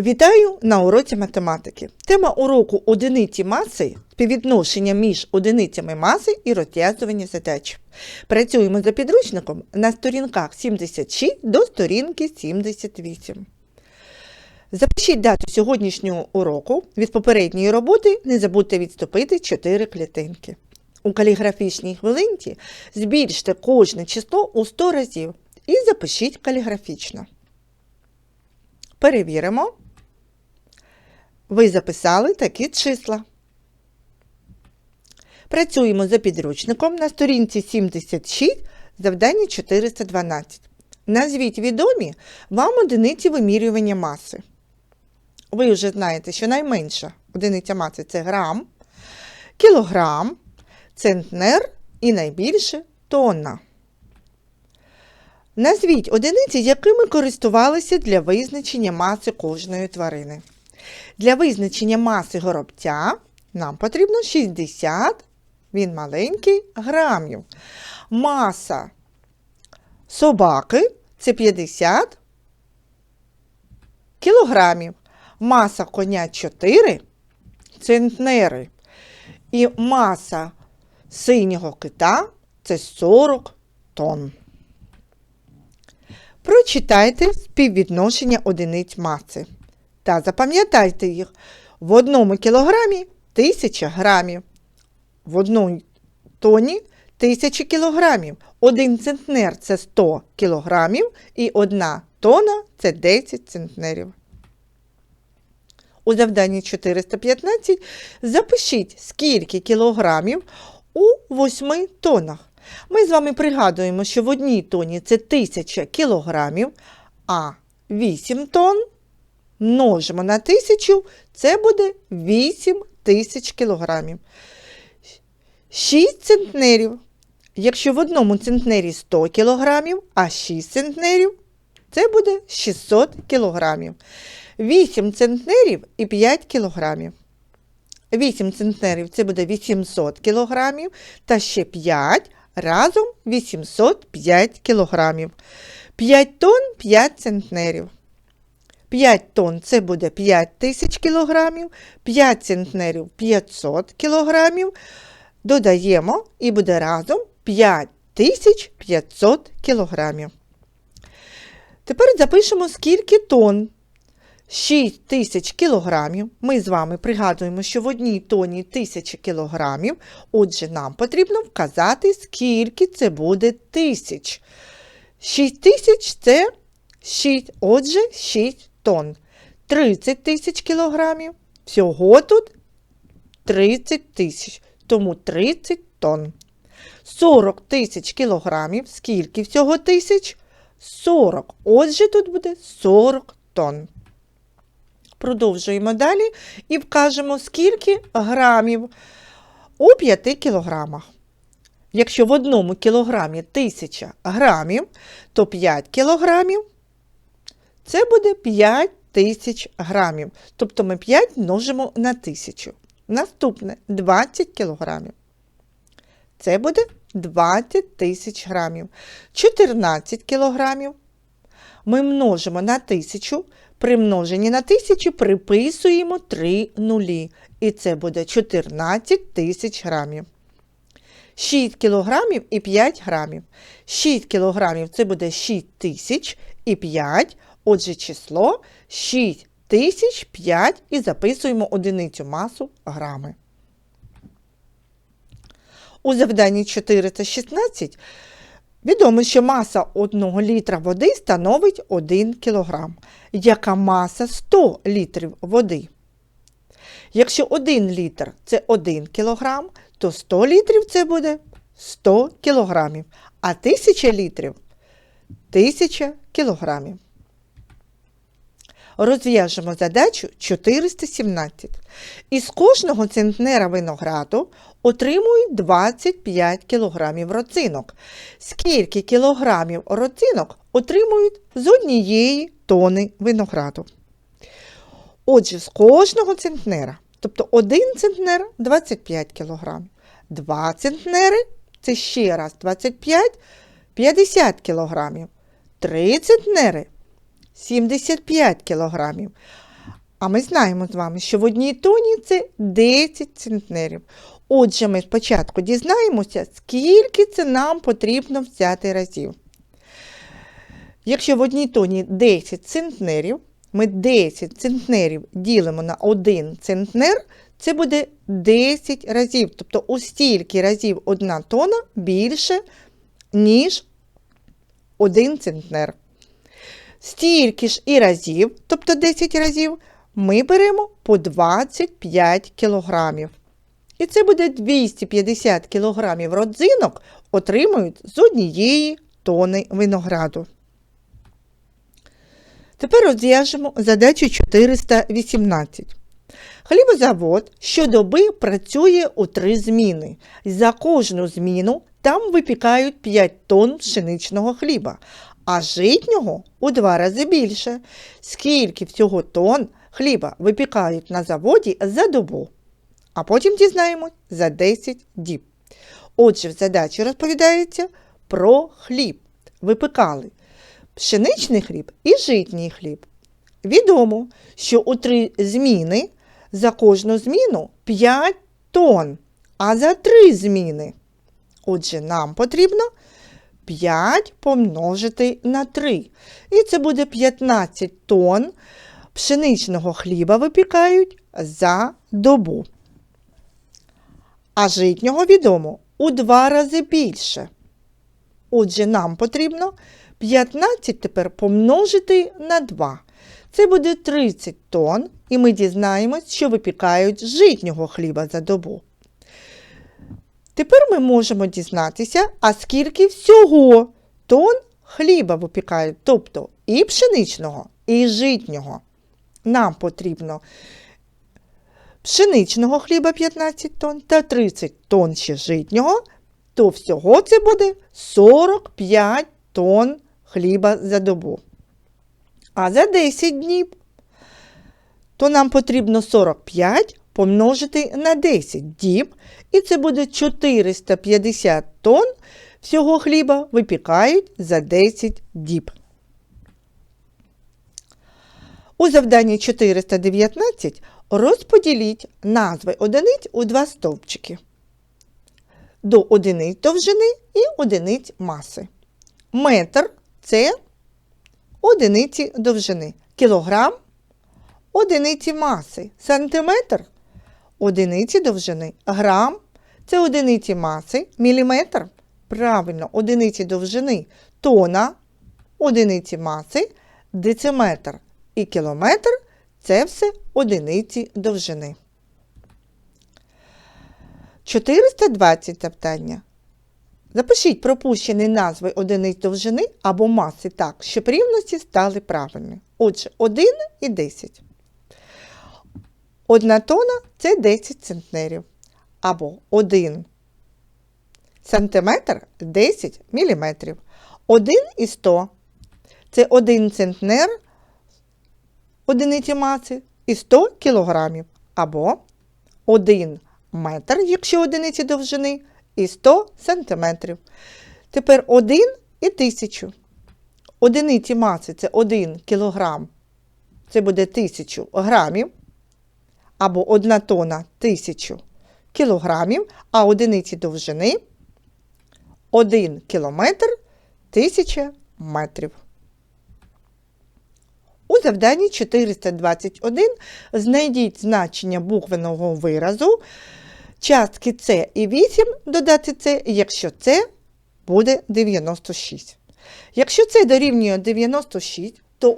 Вітаю на уроці математики. Тема уроку одиниці маси співвідношення між одиницями маси і розв'язування задач. Працюємо за підручником на сторінках 76 до сторінки 78. Запишіть дату сьогоднішнього уроку. Від попередньої роботи не забудьте відступити 4 клітинки. У каліграфічній хвилинці збільште кожне число у 100 разів і запишіть каліграфічно. Перевіримо. Ви записали такі числа. Працюємо за підручником на сторінці 76, завдання 412. Назвіть відомі вам одиниці вимірювання маси. Ви вже знаєте, що найменша одиниця маси це грам, кілограм, центнер і найбільше тонна. Назвіть одиниці, якими користувалися для визначення маси кожної тварини. Для визначення маси горобця нам потрібно 60, він маленький, грамів. Маса собаки це 50 кілограмів. Маса коня 4 центнери. І маса синього кита це 40 тонн. Прочитайте співвідношення одиниць маси та запам'ятайте їх. В одному кілограмі 1000 грамів, в одній тоні 1000 кілограмів. Один центнер це 100 кілограмів і одна тона це 10 центнерів. У завданні 415 запишіть, скільки кілограмів у 8 тонах. Ми з вами пригадуємо, що в одній тоні це 1000 кілограмів, а 8 тонн множимо на 1000, це буде 8 тисяч кілограмів. 6 центнерів. Якщо в одному центнері 100 кілограмів, а 6 центнерів це буде 600 кілограмів. 8 центнерів і 5 кілограмів. 8 центнерів це буде 800 кілограмів, та ще 5 разом 805 кілограмів. 5 тонн 5 центнерів. 5 тонн це буде 5 тисяч кілограмів, 5 центнерів 500 кілограмів. Додаємо і буде разом 5500 кілограмів. Тепер запишемо, скільки тонн. 6 тисяч кілограмів. Ми з вами пригадуємо, що в одній тоні 1000 кілограмів. Отже, нам потрібно вказати, скільки це буде тисяч. 6 тисяч це 6, отже, 6 тонн. 30 тисяч кілограмів. Всього тут 30 тисяч, тому 30 тонн. 40 тисяч кілограмів. Скільки всього тисяч? 40. Отже, тут буде 40 тонн. Продовжуємо далі і вкажемо, скільки грамів у 5 кілограмах. Якщо в одному кілограмі 1000 грамів, то 5 кілограмів це буде 5 тисяч грамів. Тобто ми 5 множимо на 1000. Наступне 20 кілограмів. Це буде 20 тисяч грамів. 14 кілограмів. Ми множимо на 1000. При множенні на 1000 приписуємо 3 нулі. І це буде 14 тисяч грамів. 6 кілограмів і 5 грамів. 6 кілограмів це буде 6 тисяч і 5. Отже, число 6 тисяч 5 і записуємо одиницю масу грами. У завданні 416 відомо, що маса 1 літра води становить 1 кг. Яка маса 100 літрів води? Якщо 1 літр це 1 кг, то 100 літрів це буде 100 кг, а 1000 літрів 1000 кілограмів. Розв'яжемо задачу 417. Із кожного центнера винограду отримують 25 кг роцинок. Скільки кілограмів роцинок отримують з однієї тони винограду? Отже, з кожного центнера, тобто 1 центнер 25 кг, 2 центнери це ще раз 25 50 кг, 3 центнери 75 кілограмів. А ми знаємо з вами, що в одній тоні це 10 центнерів. Отже, ми спочатку дізнаємося, скільки це нам потрібно взяти разів. Якщо в одній тоні 10 центнерів, ми 10 центнерів ділимо на 1 центнер, це буде 10 разів. Тобто у стільки разів одна тона більше, ніж 1 центнер. Стільки ж і разів, тобто 10 разів, ми беремо по 25 кілограмів. І це буде 250 кілограмів родзинок отримують з однієї тони винограду. Тепер розв'яжемо задачу 418. Хлібозавод щодоби працює у три зміни. За кожну зміну там випікають 5 тонн пшеничного хліба, а житнього у два рази більше. Скільки всього тонн хліба випікають на заводі за добу? А потім дізнаємось за 10 діб. Отже, в задачі розповідається про хліб. Випекали пшеничний хліб і житній хліб. Відомо, що у три зміни за кожну зміну 5 тонн, а за три зміни. Отже, нам потрібно 5 помножити на 3. І це буде 15 тонн пшеничного хліба випікають за добу. А житнього відомо у два рази більше. Отже, нам потрібно 15 тепер помножити на 2. Це буде 30 тонн, і ми дізнаємось, що випікають житнього хліба за добу. Тепер ми можемо дізнатися, а скільки всього тонн хліба випікають, тобто і пшеничного, і житнього. Нам потрібно пшеничного хліба 15 тонн та 30 тонн ще житнього, то всього це буде 45 тонн хліба за добу. А за 10 днів, то нам потрібно 45 помножити на 10 діб, і це буде 450 тонн всього хліба випікають за 10 діб. У завданні 419 розподіліть назви одиниць у два стовпчики. До одиниць довжини і одиниць маси. Метр це одиниці довжини. Кілограм одиниці маси. Сантиметр одиниці довжини. Грам це одиниці маси. Міліметр правильно, одиниці довжини. Тона одиниці маси, дециметр і кілометр це все одиниці довжини. 420 запитання. Запишіть пропущені назви одиниць довжини або маси так, щоб рівності стали правильні. Отже, 1 і 10. Одна тона це 10 центнерів. Або 1 сантиметр 10 міліметрів. 1 і 100 це 1 центнер одиниці маси і 100 кілограмів. Або 1 метр, якщо одиниці довжини і 100 сантиметрів. Тепер 1 і 1000. Одиниці маси це 1 кілограм, це буде 1000 грамів. Або 1 тона 1000 кілограмів, а одиниці довжини 1 кілометр 1000 метрів. У завданні 421 знайдіть значення буквеного виразу частки С і 8 додати С, якщо С буде 96. Якщо С дорівнює 96, то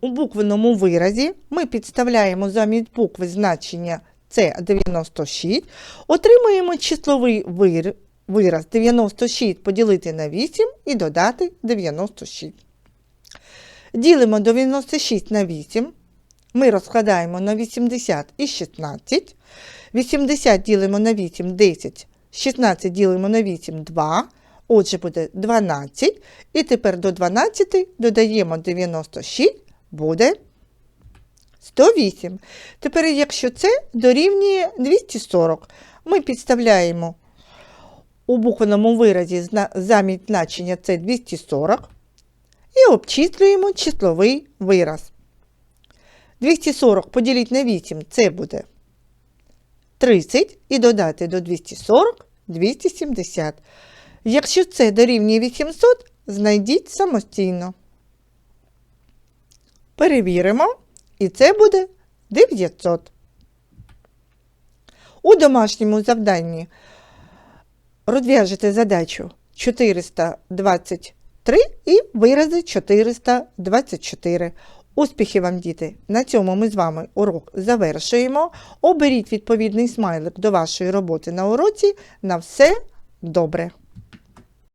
у буквеному виразі ми підставляємо замість букви значення С 96, отримуємо числовий вираз 96 поділити на 8 і додати 96. Ділимо 96 на 8. Ми розкладаємо на 80 і 16. 80 ділимо на 8 10. 16 ділимо на 8 2. Отже, буде 12. І тепер до 12 додаємо 96, буде 108. Тепер, якщо це дорівнює 240, ми підставляємо у буквеному виразі замість значення це 240 і обчислюємо числовий вираз. 240 поділіть на 8 це буде 30 і додати до 240 270. Якщо це дорівнює 800, знайдіть самостійно. Перевіримо, і це буде 900. У домашньому завданні розв'яжете задачу 423 і вирази 424. Успіхів вам, діти! На цьому ми з вами урок завершуємо. Оберіть відповідний смайлик до вашої роботи на уроці. На все добре!